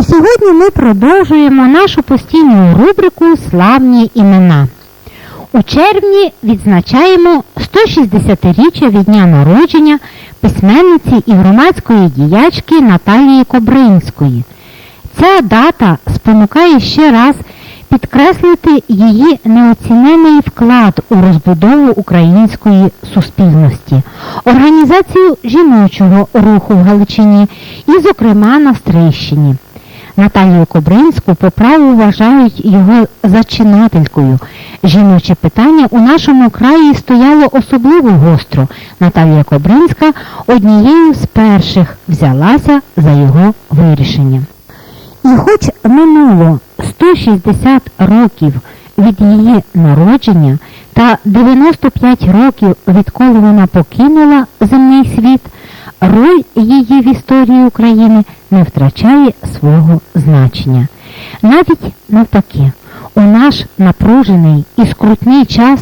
І сьогодні ми продовжуємо нашу постійну рубрику Славні імена. У червні відзначаємо 160-річчя від дня народження письменниці і громадської діячки Наталії Кобринської. Ця дата спонукає ще раз підкреслити її неоцінений вклад у розбудову української суспільності, організацію жіночого руху в Галичині і, зокрема, на Стрийщині. Наталію Кобринську по праву вважають його зачинателькою. Жіноче питання у нашому краї стояло особливо гостро. Наталія Кобринська однією з перших взялася за його вирішення. І хоч минуло 160 років від її народження та 95 років відколи вона покинула земний світ, роль її в історії України не втрачає свого значення. Навіть навпаки, у наш напружений і скрутний час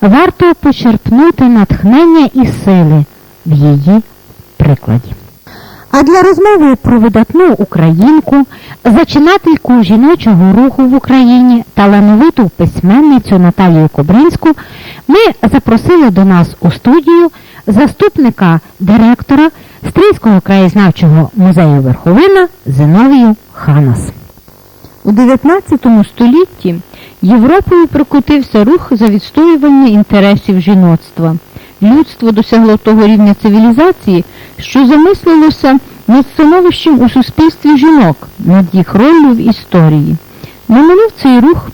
варто почерпнути натхнення і сили в її прикладі. А для розмови про видатну українку, зачинательку жіночого руху в Україні, талановиту письменницю Наталію Кобринську, ми запросили до нас у студію заступника директора Стрийського краєзнавчого музею Верховина Зиновію Ханас. У 19 столітті Європою прокотився рух за відстоювання інтересів жіноцтва. Людство досягло того рівня цивілізації, що замислилося над становищем у суспільстві жінок, над їх роллю в історії. Наминув цей рух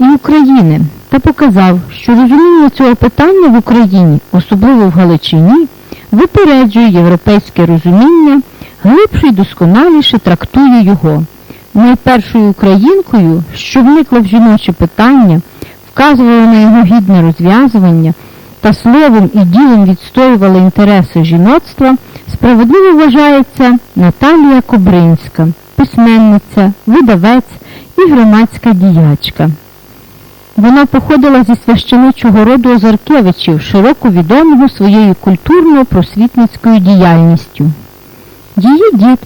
і України та показав, що розуміння цього питання в Україні, особливо в Галичині, випереджує європейське розуміння, глибше й досконаліше трактує його. Найпершою українкою, що вникла в жіноче питання, вказувала на його гідне розв'язування та словом і ділом відстоювала інтереси жіноцтва, справедливо вважається Наталія Кобринська, письменниця, видавець і громадська діячка. Вона походила зі священичого роду Озаркевичів, широко відомого своєю культурно-просвітницькою діяльністю. Її дід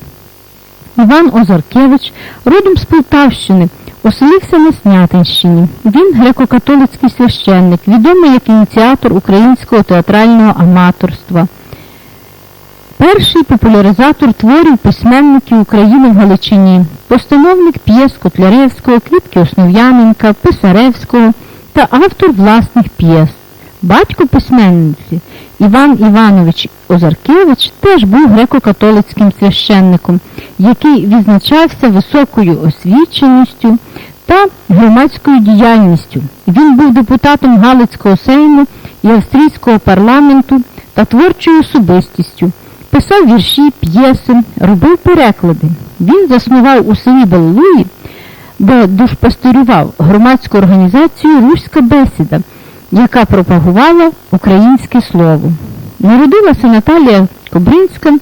Іван Озаркевич, родом з Полтавщини, оселився на Снятинщині. Він греко-католицький священник, відомий як ініціатор українського театрального аматорства. Перший популяризатор творів письменників України в Галичині, постановник п'єс Котляревського, Квітки Основ'яненка, Писаревського та автор власних п'єс. Батько письменниці Іван Іванович Озаркевич теж був греко-католицьким священником, який відзначався високою освіченістю та громадською діяльністю. Він був депутатом Галицького сейму і австрійського парламенту та творчою особистістю. Писав вірші, п'єси, робив переклади. Він заснував у селі Балалуї, де душпасторював громадську організацію Руська бесіда, яка пропагувала українське слово. Народилася Наталія Кобринська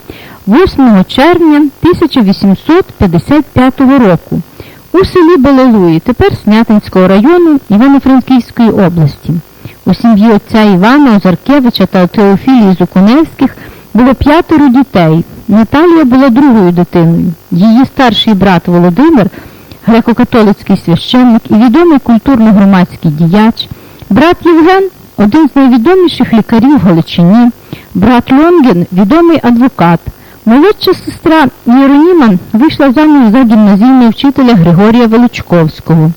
8 червня 1855 року у селі Балалуї, тепер Снятинського району Івано-Франківської області. У сім'ї отця Івана Озаркевича та Теофілії Зукуневських було п'ятеро дітей. Наталія була другою дитиною. Її старший брат Володимир, греко-католицький священник і відомий культурно-громадський діяч, брат Євген один з найвідоміших лікарів Галичині, брат Лонгін відомий адвокат. Молодша сестра Єроніма вийшла заміж за гімназійного вчителя Григорія Величковського.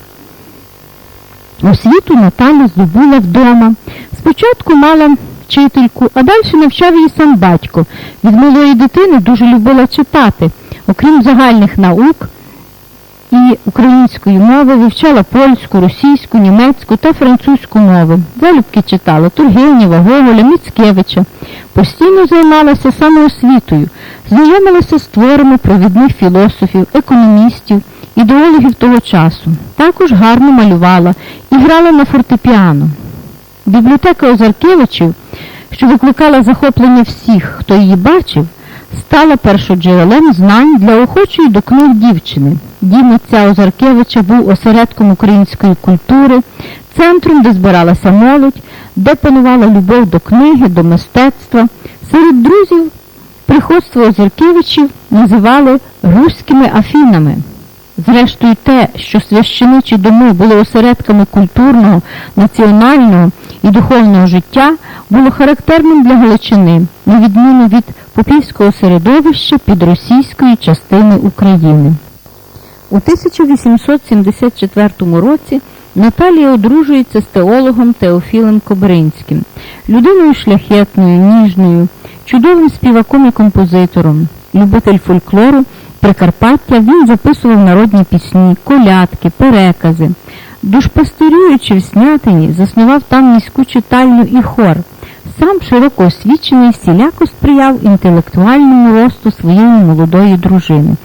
Освіту Наталя здобула вдома. Спочатку мала вчительку, а далі навчав її сам батько. Від малої дитини дуже любила читати. Окрім загальних наук і української мови, вивчала польську, російську, німецьку та французьку мови. Залюбки читала Тургенєва, Гоголя, Міцкевича. Постійно займалася самоосвітою, знайомилася з творами провідних філософів, економістів ідеологів того часу. Також гарно малювала і грала на фортепіано. Бібліотека Озаркевичів, що викликала захоплення всіх, хто її бачив, стала першоджерелем знань для охочої до книг дівчини. Дім отця Озаркевича був осередком української культури, центром, де збиралася молодь, де панувала любов до книги, до мистецтва. Серед друзів приходство Озаркевичів називали руськими афінами. Зрештою, те, що священичі доми були осередками культурного, національного і духовного життя, було характерним для Галичини, на відміну від попівського середовища під російської частини України. У 1874 році Наталія одружується з теологом Теофілем Кобринським, людиною шляхетною, ніжною, чудовим співаком і композитором, любитель фольклору. Прикарпаття він записував народні пісні, колядки, перекази. Душпастерюючи в Снятині, заснував там міську читальню і хор. Сам широко освічений всіляко сприяв інтелектуальному росту своєї молодої дружини.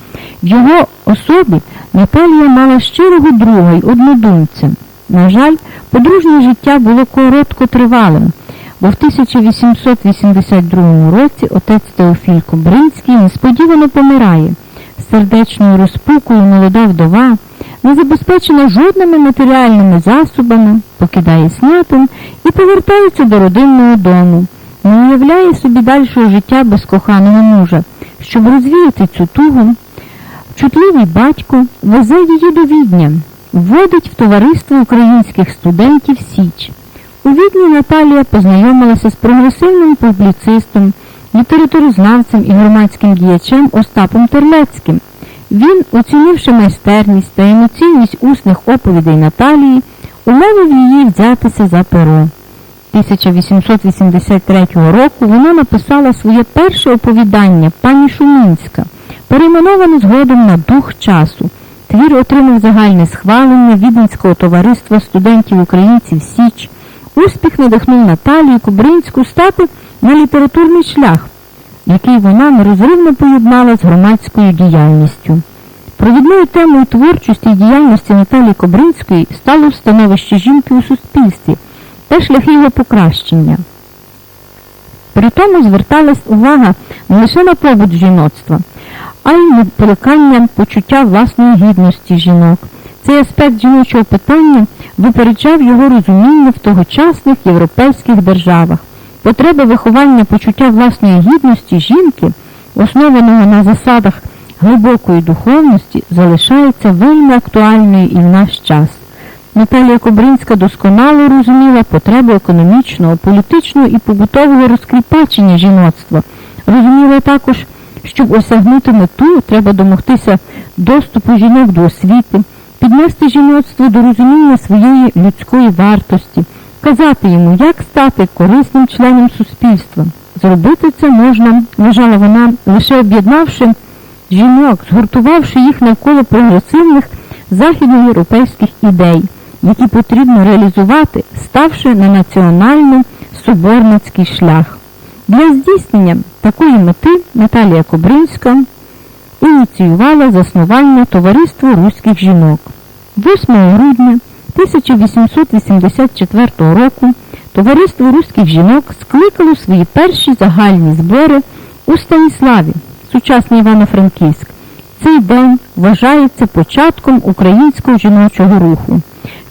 В його особі Наталія мала щирого друга й однодумця. На жаль, подружнє життя було короткотривалим, бо в 1882 році отець Теофіль Кобринський несподівано помирає сердечною розпукою молода вдова, не забезпечена жодними матеріальними засобами, покидає снятин і повертається до родинного дому, не уявляє собі дальшого життя без коханого мужа, щоб розвіяти цю тугу. Чутливий батько везе її до Відня, вводить в товариство українських студентів Січ. У Відні Наталія познайомилася з прогресивним публіцистом літературознавцем і громадським діячем Остапом Терлецьким. Він, оцінивши майстерність та емоційність усних оповідей Наталії, умовив її взятися за перо. 1883 року вона написала своє перше оповідання Пані Шумінська, перейменоване згодом на дух часу. Твір отримав загальне схвалення Віденського товариства студентів українців Січ. Успіх надихнув Наталію Кубринську стати на літературний шлях, який вона нерозривно поєднала з громадською діяльністю. Провідною темою творчості і діяльності Наталії Кобринської стало становище жінки у суспільстві та шляхи його покращення. При тому зверталась увага не лише на побут жіноцтва, а й на плекання почуття власної гідності жінок. Цей аспект жіночого питання випереджав його розуміння в тогочасних європейських державах. Потреба виховання почуття власної гідності жінки, основаного на засадах глибокої духовності, залишається вельми актуальною і в наш час. Наталія Кобринська досконало розуміла потребу економічного, політичного і побутового розкріпачення жіноцтва. Розуміла також, щоб осягнути мету, треба домогтися доступу жінок до освіти, піднести жіноцтво до розуміння своєї людської вартості казати йому, як стати корисним членом суспільства. Зробити це можна, вважала вона, лише об'єднавши жінок, згуртувавши їх навколо прогресивних західноєвропейських ідей, які потрібно реалізувати, ставши на національно-соборницький шлях. Для здійснення такої мети Наталія Кобринська ініціювала заснування Товариства руських жінок. 8 грудня 1884 року Товариство руських жінок скликало свої перші загальні збори у Станіславі, сучасний Івано-Франківськ. Цей день вважається початком українського жіночого руху.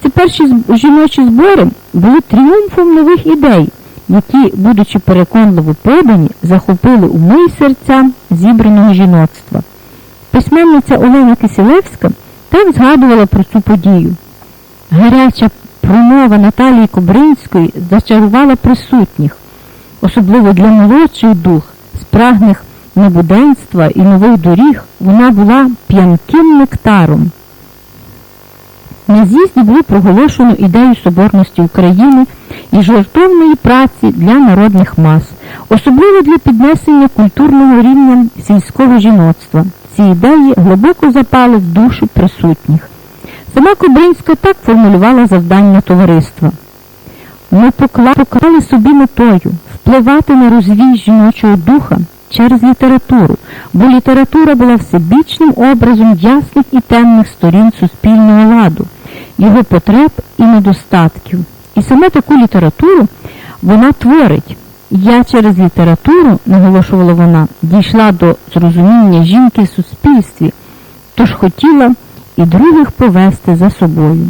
Ці перші жіночі збори були тріумфом нових ідей, які, будучи переконливо подані, захопили уми й серця зібраного жіноцтва. Письменниця Олена Кисілевська так згадувала про цю подію. Гаряча промова Наталії Кобринської зачарувала присутніх, особливо для молодших дух, спрагних небуденства і нових доріг, вона була п'янким нектаром. На з'їзді було проголошено ідею соборності України і жертовної праці для народних мас, особливо для піднесення культурного рівня сільського жіноцтва. Ці ідеї глибоко запали в душі присутніх. Сама Кобринська так формулювала завдання товариства. Ми поклали собі метою впливати на розвій жіночого духа через літературу, бо література була всебічним образом ясних і темних сторін суспільного ладу, його потреб і недостатків. І саме таку літературу вона творить. Я через літературу, наголошувала вона, дійшла до зрозуміння жінки в суспільстві, тож хотіла і других повести за собою.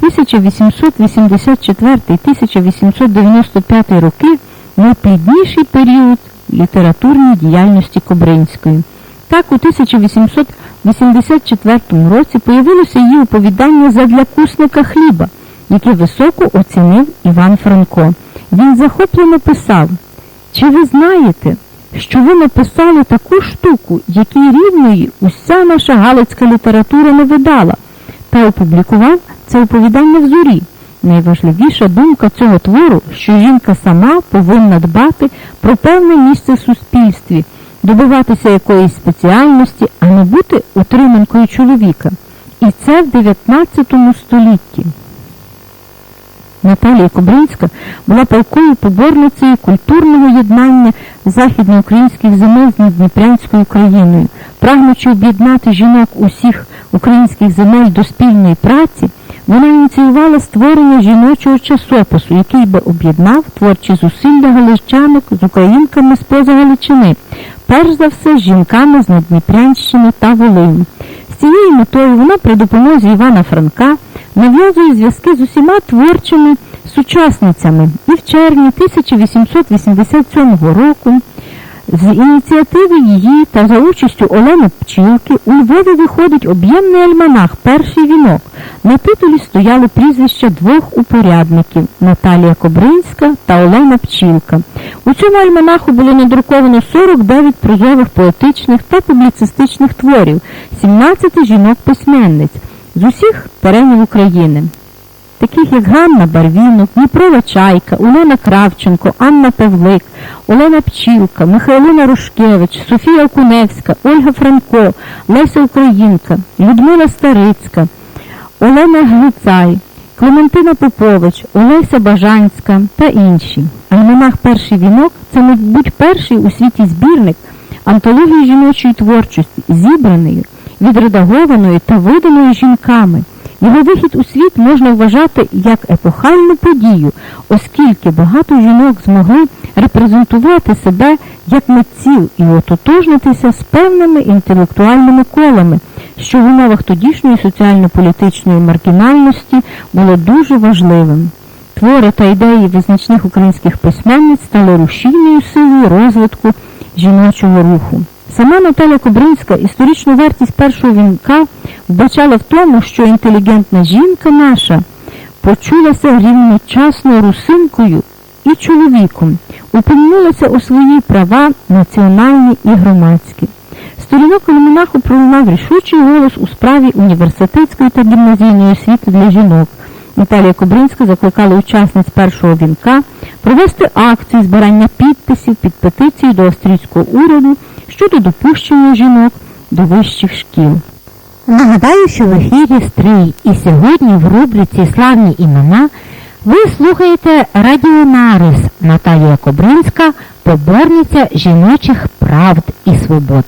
1884-1895 роки найплідніший період літературної діяльності Кобринської. Так, у 1884 році появилося її оповідання задля кусника хліба, яке високо оцінив Іван Франко. Він захоплено писав, чи ви знаєте, що ви написали таку штуку, якій рівної уся наша галицька література не видала, та опублікував це оповідання в зорі. Найважливіша думка цього твору, що жінка сама повинна дбати про певне місце в суспільстві, добиватися якоїсь спеціальності, а не бути утриманкою чоловіка. І це в 19 столітті. Наталія Кобринська була палкою поборницею культурного єднання західноукраїнських земель з Дніпрянською Україною, прагнучи об'єднати жінок усіх українських земель до спільної праці, вона ініціювала створення жіночого часопису, який би об'єднав творчі зусилля галичанок з українками з поза Галичини, перш за все з жінками з Надніпрянщини та Волині. З цією метою вона при допомозі Івана Франка нав'язує зв'язки з усіма творчими сучасницями. І в червні 1887 року з ініціативи її та за участю Олени Пчілки у Львові виходить об'ємний альманах Перший вінок. На титулі стояли прізвища двох упорядників Наталія Кобринська та Олена Пчілка. У цьому альманаху було надруковано 49 прозових поетичних та публіцистичних творів, 17 жінок-письменниць з усіх теренів України. Таких як Ганна Барвінок, Дніпрова Чайка, Олена Кравченко, Анна Павлик, Олена Пчілка, Михайлина Рушкевич, Софія Окуневська, Ольга Франко, Леся Українка, Людмила Старицька, Олена Глицай, Клементина Попович, Олеся Бажанська та інші. Альманах Перший вінок це, мабуть, перший у світі збірник антології жіночої творчості, зібраної, відредагованої та виданої жінками. Його вихід у світ можна вважати як епохальну подію, оскільки багато жінок змогли репрезентувати себе як митців і ототожнитися з певними інтелектуальними колами, що в умовах тодішньої соціально-політичної маргінальності було дуже важливим. Твори та ідеї визначних українських письменниць стали рушійною силою розвитку жіночого руху. Сама Наталя Кобринська історичну вартість першого вінка вбачала в тому, що інтелігентна жінка наша почулася рівночасно русинкою і чоловіком, упевнилася у свої права національні і громадські. Сторінок альманаху пролунав рішучий голос у справі університетської та гімназійної освіти для жінок. Наталія Кобринська закликала учасниць першого вінка провести акцію збирання підписів під петицію до австрійського уряду щодо допущення жінок до вищих шкіл. Нагадаю, що в ефірі Стрий і сьогодні в рубриці Славні імена ви слухаєте Радіо Нарис Наталія Кобринська, поборниця жіночих правд і свобод.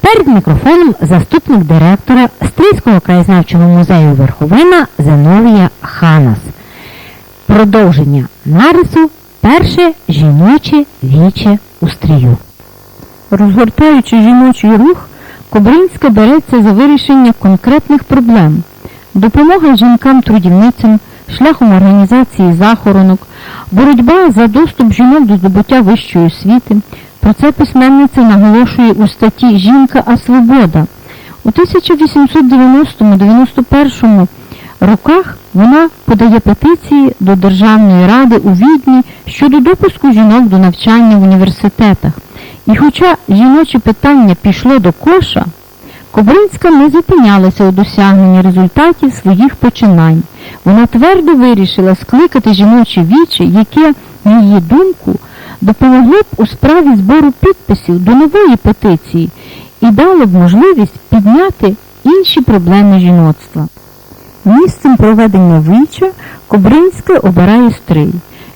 Перед мікрофоном заступник директора Стрийського краєзнавчого музею Верховина Зиновія Ханас. Продовження нарису перше жіноче віче у стрію. Розгортаючи жіночий рух, Кобринська береться за вирішення конкретних проблем. Допомога жінкам-трудівницям, шляхом організації захоронок, боротьба за доступ жінок до здобуття вищої освіти. Про це письменниця наголошує у статті Жінка, а свобода. У 1890-91 роках вона подає петиції до Державної ради у Відні щодо допуску жінок до навчання в університетах. І хоча жіноче питання пішло до коша, Кобринська не зупинялася у досягненні результатів своїх починань. Вона твердо вирішила скликати жіноче віче, яке, на її думку, допомогло б у справі збору підписів до нової петиції і дало б можливість підняти інші проблеми жіноцтва. Місцем проведення віча Кобринська обирає стрий.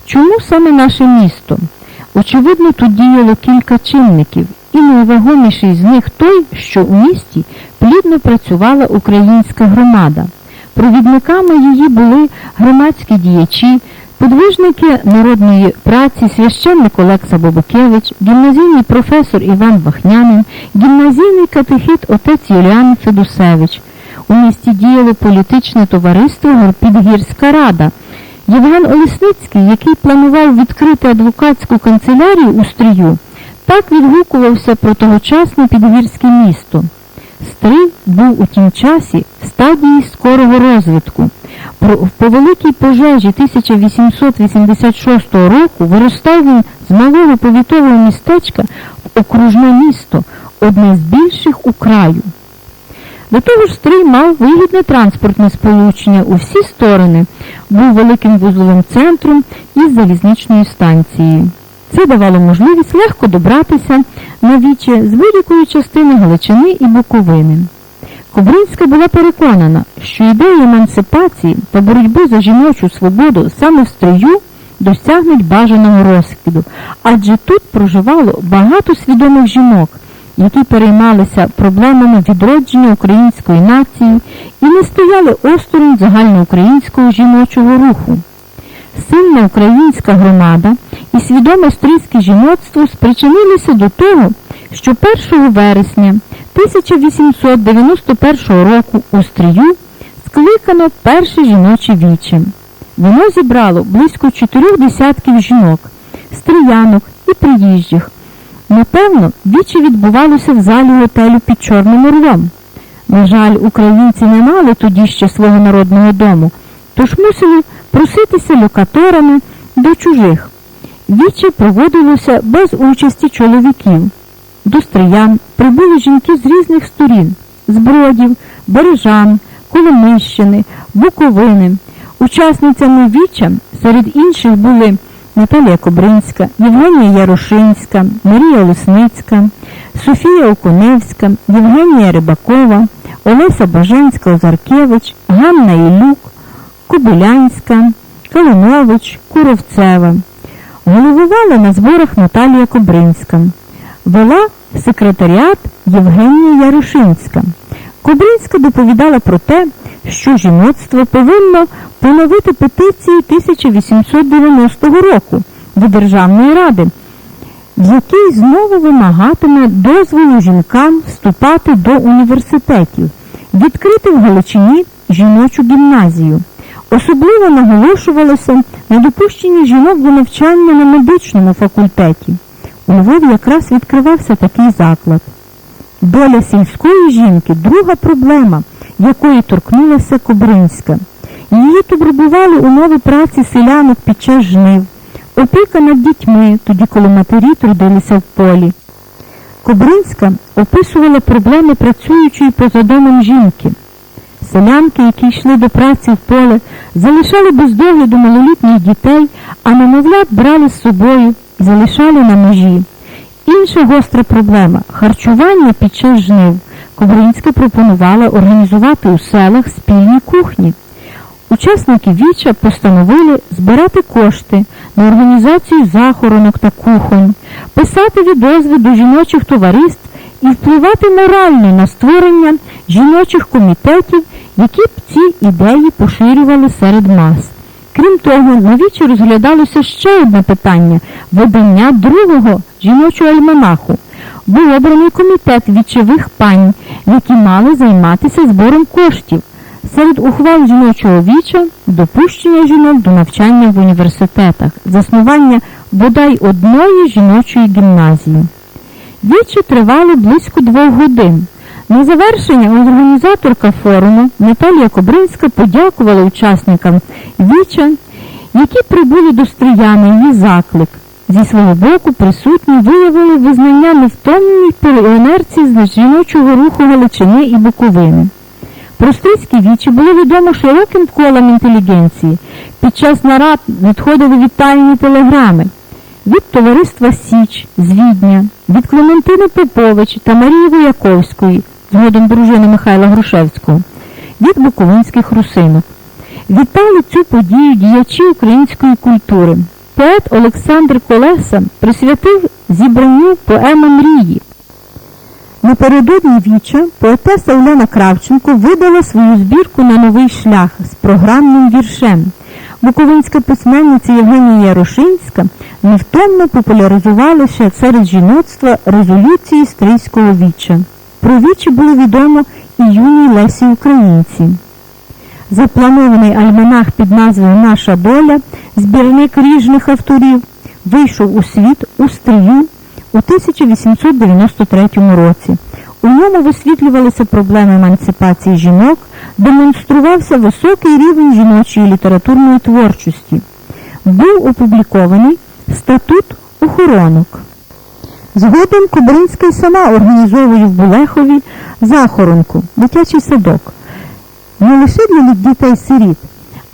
Чому саме наше місто? Очевидно, тут діяло кілька чинників, і найвагоміший з них той, що у місті плідно працювала українська громада. Провідниками її були громадські діячі, подвижники народної праці, священник Олекса Бобукевич, гімназійний професор Іван Вахнянин, гімназійний катехіт отець Юліан Федусевич. У місті діяло політичне товариство Підгірська рада. Євген Олесницький, який планував відкрити адвокатську канцелярію у Стрию, так відгукувався про тогочасне підгірське місто. Стрий був у тім часі в стадії скорого розвитку. По великій пожежі 1886 року виростав він з малого повітового містечка в окружне місто, одне з більших у краю. До того ж, Стрий мав вигідне транспортне сполучення у всі сторони, був великим вузловим центром із залізничною станцією. Це давало можливість легко добратися на віче з будь-якої частини Галичини і Буковини. Кобринська була переконана, що ідеї емансипації та боротьби за жіночу свободу саме в строю досягнуть бажаного розквіту, адже тут проживало багато свідомих жінок, які переймалися проблемами відродження української нації і не стояли осторонь загальноукраїнського жіночого руху. Сильна українська громада і свідоме стрійське жіноцтво спричинилися до того, що 1 вересня 1891 року у Стрію скликано перше жіноче віче. Воно зібрало близько чотирьох десятків жінок, стріянок і приїжджих. Напевно, віче відбувалося в залі готелю під Чорним Орлом. На жаль, українці не мали тоді ще свого народного дому, тож мусили проситися локаторами до чужих. Віче проводилося без участі чоловіків. До стриян прибули жінки з різних сторін з Бродів, Бережан, Коломищини, Буковини. Учасницями віча серед інших були Наталія Кобринська, Євгенія Ярошинська, Марія Лисницька, Софія Окуневська, Євгенія Рибакова, Олеся Баженська Озаркевич, Ганна Ілюк, Кобилянська, Калинович, Куровцева. Головувала на зборах Наталія Кобринська. Вела секретаріат Євгенія Ярошинська. Кобринська доповідала про те, що жіноцтво повинно поновити петицію 1890 року до Державної ради, в якій знову вимагатиме дозволу жінкам вступати до університетів, відкрити в Галичині жіночу гімназію. Особливо наголошувалося на допущенні жінок до навчання на медичному факультеті. У Львові якраз відкривався такий заклад. Доля сільської жінки друга проблема, якої торкнулася Кобринська. Її турбували умови праці селянок під час жнив, опіка над дітьми, тоді коли матері трудилися в полі. Кобринська описувала проблеми працюючої поза домом жінки. Селянки, які йшли до праці в поле, залишали без догляду малолітніх дітей, а немовлят брали з собою і залишали на межі. Інша гостра проблема харчування під час жнив. Кобринська пропонувала організувати у селах спільні кухні. Учасники віча постановили збирати кошти на організацію захоронок та кухонь, писати відозви до жіночих товариств і впливати морально на створення жіночих комітетів, які б ці ідеї поширювали серед мас. Крім того, на вічі розглядалося ще одне питання видання другого жіночого альманаху. Був обраний комітет вічових пань, які мали займатися збором коштів. Серед ухвал жіночого віча допущення жінок до навчання в університетах, заснування бодай одної жіночої гімназії. Вічі тривали близько двох годин. На завершення організаторка форуму Наталія Кобринська подякувала учасникам Віча, які прибули до Стрияна її заклик. Зі свого боку присутні виявили визнання невтомної піонерці з жіночого руху Галичини і Буковини. Про вічі було відомо широким колам інтелігенції. Під час нарад надходили вітальні телеграми від товариства Січ з Відня, від Клементини Попович та Марії Вояковської, згодом дружини Михайла Грушевського, від буковинських русинок. Вітали цю подію діячі української культури. Поет Олександр Колеса присвятив зібранню поема мрії. Напередодні віча поетеса Уляна Кравченко видала свою збірку на новий шлях з програмним віршем. Буковинська письменниця Євгенія Ярошинська невтомно популяризувала ще серед жіноцтва резолюції стрийського віча. Про вічі було відомо і юній Лесі Українці. Запланований альманах під назвою Наша доля, збірник ріжних авторів, вийшов у світ у стрию у 1893 році. У ньому висвітлювалися проблеми емансипації жінок, демонструвався високий рівень жіночої літературної творчості. Був опублікований статут охоронок. Згодом Кубринська сама організовує в Булехові захоронку, дитячий садок. Не лише для дітей-сиріт,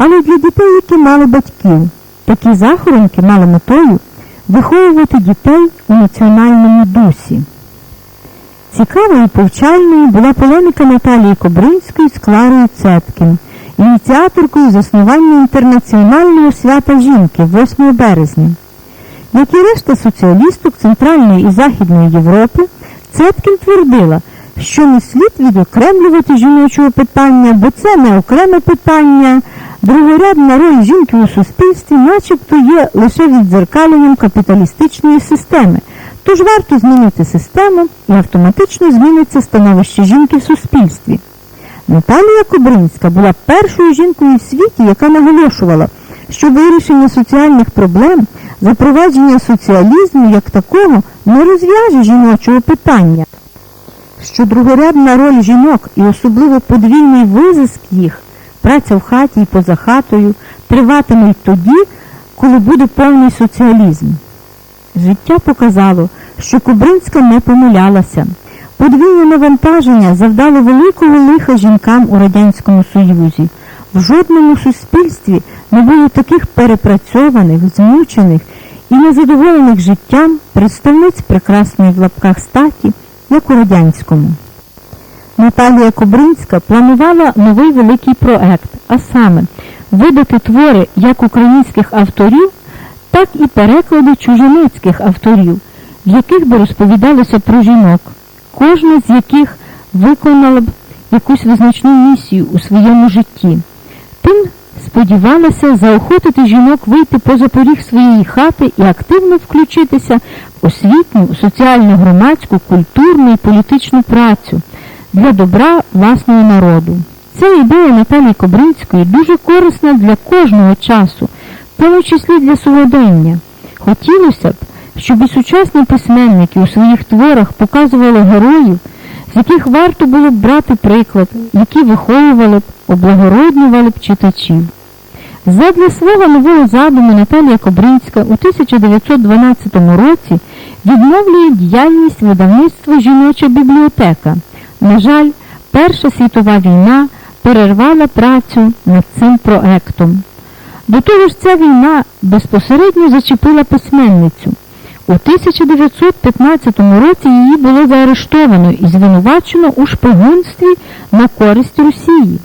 але для дітей, які мали батьків. Такі захоронки мали метою виховувати дітей у національному дусі. Цікавою і повчальною була полеміка Наталії Кобринської з Кларою Цеткін, ініціаторкою заснування інтернаціонального свята жінки 8 березня. Як і решта соціалісток Центральної і Західної Європи, Цеткін твердила, що не слід відокремлювати жіночого питання, бо це не окреме питання, другорядна роль жінки у суспільстві начебто є лише віддзеркаленням капіталістичної системи. Тож варто змінити систему і автоматично зміниться становище жінки в суспільстві. Наталія Кобринська була першою жінкою в світі, яка наголошувала, що вирішення соціальних проблем, запровадження соціалізму як такого не розв'яже жіночого питання, що другорядна роль жінок і особливо подвійний визиск їх, праця в хаті і поза хатою, триватимуть тоді, коли буде повний соціалізм. Життя показало, що Кубринська не помилялася. Подвійне навантаження завдало великого лиха жінкам у Радянському Союзі. В жодному суспільстві не було таких перепрацьованих, змучених і незадоволених життям представниць прекрасної в лапках статі, як у радянському. Наталія Кобринська планувала новий великий проект, а саме видати твори як українських авторів, так і переклади чужиницьких авторів, в яких би розповідалося про жінок, кожна з яких виконала б якусь визначну місію у своєму житті. Тим сподівалася заохотити жінок вийти поза поріг своєї хати і активно включитися в освітню, соціальну, громадську, культурну і політичну працю для добра власного народу. Ця ідея Наталії Кобринської дуже корисна для кожного часу, в тому числі для сьогодення. Хотілося б, щоб і сучасні письменники у своїх творах показували героїв, з яких варто було б брати приклад, які виховували б, облагороднювали б читачів. Задля свого нового задуму Наталія Кобринська у 1912 році відновлює діяльність видавництва Жіноча бібліотека. На жаль, Перша світова війна перервала працю над цим проектом. До того ж, ця війна безпосередньо зачепила письменницю. У 1915 році її було заарештовано і звинувачено у шпигунстві на користь Росії.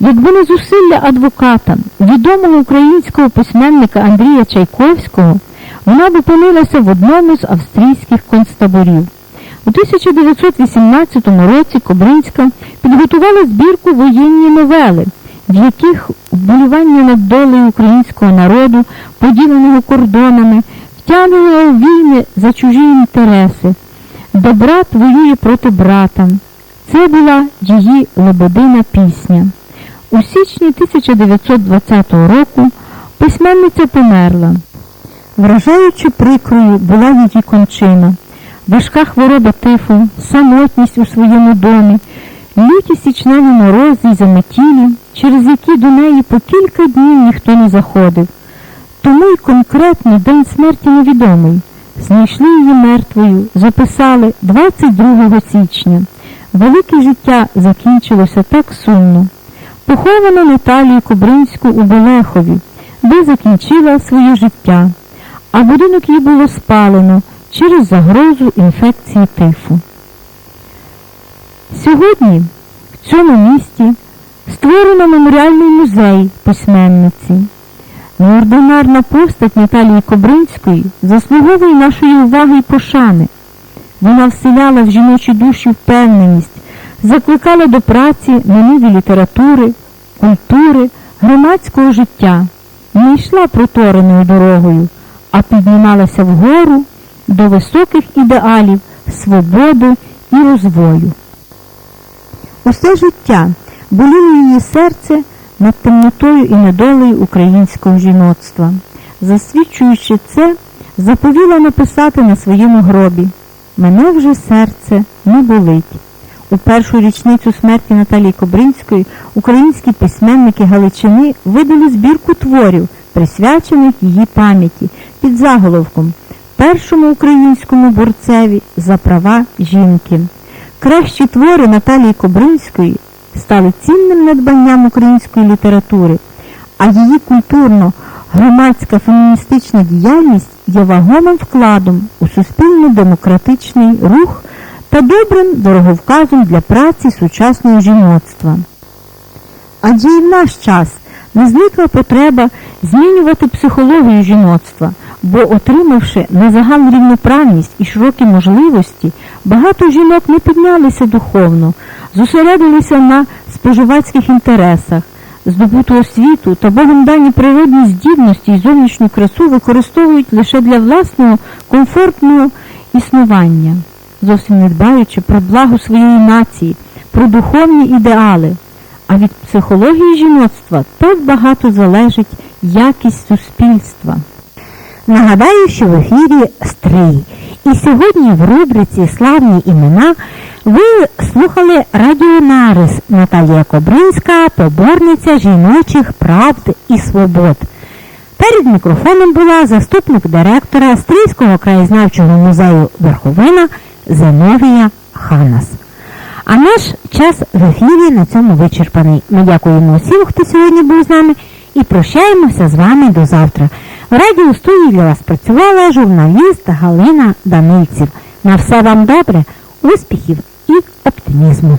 Якби не зусилля адвоката, відомого українського письменника Андрія Чайковського, вона б опинилася в одному з австрійських концтаборів. У 1918 році Кобринська підготувала збірку воєнні новели, в яких вболівання над долею українського народу, поділеного кордонами, втягнуло у війни за чужі інтереси, де брат воює проти брата. Це була її лебедина пісня. У січні 1920 року письменниця померла. Вражаючи прикрою була її кончина важка хвороба тифу, самотність у своєму домі, люті січневі морози й заметілі, через які до неї по кілька днів ніхто не заходив. Тому й конкретно день смерті невідомий. Знайшли її мертвою, записали 22 січня. Велике життя закінчилося так сумно. Поховано Наталію Кобринську у Белехові, де закінчила своє життя, а будинок її було спалено через загрозу інфекції тифу. Сьогодні в цьому місті створено меморіальний музей письменниці. Неординарна постать Наталії Кобринської заслуговує нашої уваги і пошани. Вона вселяла в жіночі душі впевненість, закликала до праці на ниві літератури, культури, громадського життя, не йшла протореною дорогою, а піднімалася вгору до високих ідеалів свободи і розвою. Усе життя боліло її серце над темнотою і недолею українського жіноцтва. Засвідчуючи це, заповіла написати на своєму гробі Мене вже серце не болить. У першу річницю смерті Наталії Кобринської українські письменники Галичини видали збірку творів, присвячених її пам'яті, під заголовком Першому українському борцеві за права жінки. Кращі твори Наталії Кобринської стали цінним надбанням української літератури, а її культурно-громадська феміністична діяльність є вагомим вкладом у суспільно-демократичний рух та добрим дороговказом для праці сучасного жіноцтва. Адже і в наш час не зникла потреба змінювати психологію жіноцтва, бо, отримавши на рівноправність і широкі можливості, багато жінок не піднялися духовно, зосередилися на споживацьких інтересах, здобуту освіту та Богом дані природні здібності і зовнішню красу використовують лише для власного комфортного існування, зовсім не дбаючи про благо своєї нації, про духовні ідеали. А від психології жіноцтва так багато залежить якість суспільства. Нагадаю, що в ефірі Стрий. І сьогодні в рубриці Славні імена ви слухали радіонарис Наталія Кобринська, поборниця жіночих правд і свобод. Перед мікрофоном була заступник директора Стрийського краєзнавчого музею Верховина Зиновія Ханас. А наш час в ефірі на цьому вичерпаний. Ми дякуємо усім, хто сьогодні був з нами, і прощаємося з вами до завтра. В радіостудії для вас працювала журналіст Галина Данильців. На все вам добре, успіхів і оптимізму.